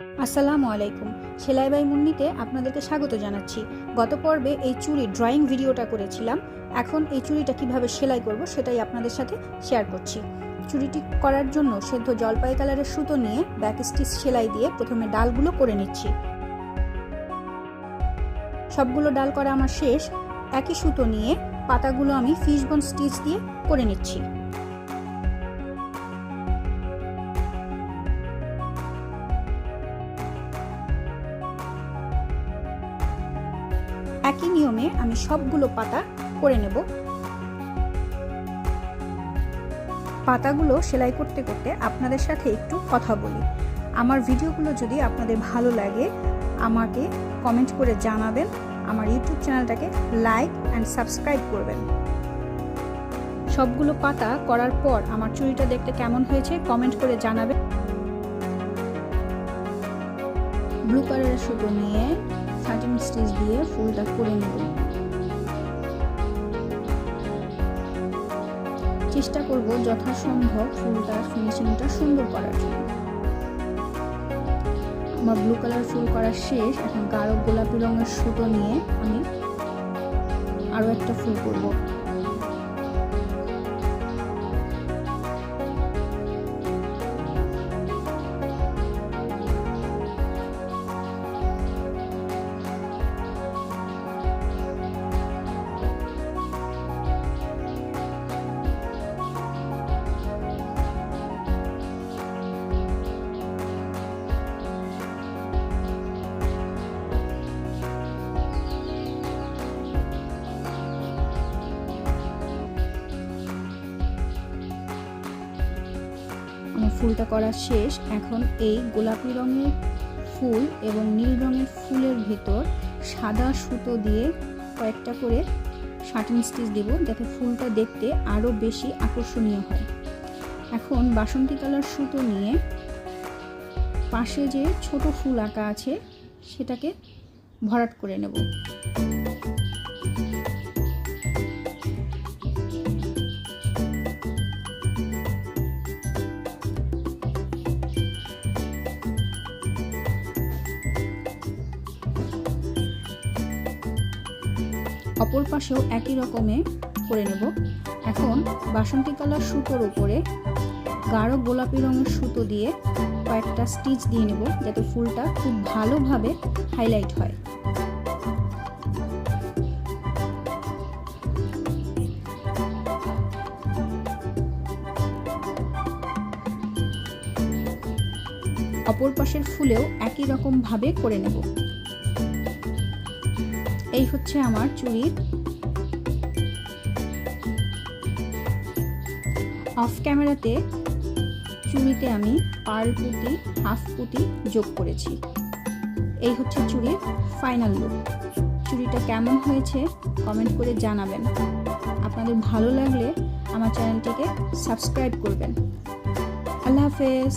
আসসালামু আলাইকুম। সেলাই বাই মুন্নিতে আপনাদেরকে স্বাগত জানাচ্ছি। গত পর্বে এই চুড়ি ড্রয়িং ভিডিওটা করেছিলাম। এখন এই চুড়িটা কীভাবে সেলাই করব সেটাই আপনাদের সাথে শেয়ার করছি। চুড়িটি করার জন্য সেদ্ধ জলপাই কালারের সুতো নিয়ে ব্যাক স্টিচ সেলাই দিয়ে প্রথমে ডালগুলো করে নিচ্ছি। সবগুলো ডাল করা আমার শেষ। একই সুতো নিয়ে পাতাগুলো আমি ফিশবন স্টিচ দিয়ে করে নিচ্ছি। একই নিয়মে আমি সবগুলো পাতা করে নেব। পাতাগুলো সেলাই করতে করতে আপনাদের সাথে একটু কথা বলি। আমার ভিডিওগুলো যদি আপনাদের ভালো লাগে, আমাকে কমেন্ট করে জানাবেন। আমার ইউটিউব চ্যানেলটাকে লাইক অ্যান্ড সাবস্ক্রাইব করবেন। সবগুলো পাতা করার পর আমার চুড়িটা দেখতে কেমন হয়েছে কমেন্ট করে জানাবেন। ব্লু কালারের সুতো নিয়ে সাটিন স্টিচ দিয়ে ফুলটা করে নেব। চেষ্টা করব যথাসম্ভব ফুলটার ফিনিশিংটা সুন্দর করার জন্য। আমার ব্লু কালার ফুল করা শেষ। এখন গাঢ় গোলাপি রঙের সুতো নিয়ে আমি আরও একটা ফুল করব। ফুলটা করা শেষ, এখন এই গোলাপি রঙের ফুল এবং নীল রঙের ফুলের ভিতর সাদা সুতো দিয়ে কয়েকটা করে শার্টিং স্টিচ দেব, যাতে ফুলটা দেখতে আরও বেশি আকর্ষণীয় হয়। এখন বাসন্তী কালার সুতো নিয়ে পাশে যে ছোট ফুল আঁকা আছে, সেটাকে ভরাট করে নেব। অপর পাশেও একই রকমে করে নেব। এখন বাসন্তী কালার সুতোর উপরে গাঢ় গোলাপি রঙের সুতো দিয়ে কয়েকটা স্টিচ দিয়ে নেব, যাতে ফুলটা খুব ভালোভাবে হাইলাইট হয়। অপর পাশের ফুলেও একই রকম ভাবে করে নেব। এই হচ্ছে আমার চুড়ির অফ ক্যামেরাতে চুড়িতে আমি পার পুঁতি হাফ পুঁতি যোগ করেছি। এই হচ্ছে চুড়ির ফাইনাল লুক চুড়িটা কেমন হয়েছে কমেন্ট করে জানাবেন। আপনাদের ভালো লাগলে আমার চ্যানেলটিকে সাবস্ক্রাইব করবেন। আল্লাহ হাফেজ।